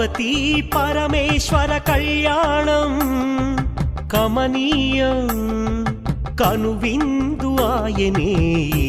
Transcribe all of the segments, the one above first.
పార్వతీ పరమేశ్వర కళ్యాణం కమనీయం కనువిందు ఆయనే ఈ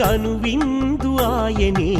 కనువిందు ఆయనే.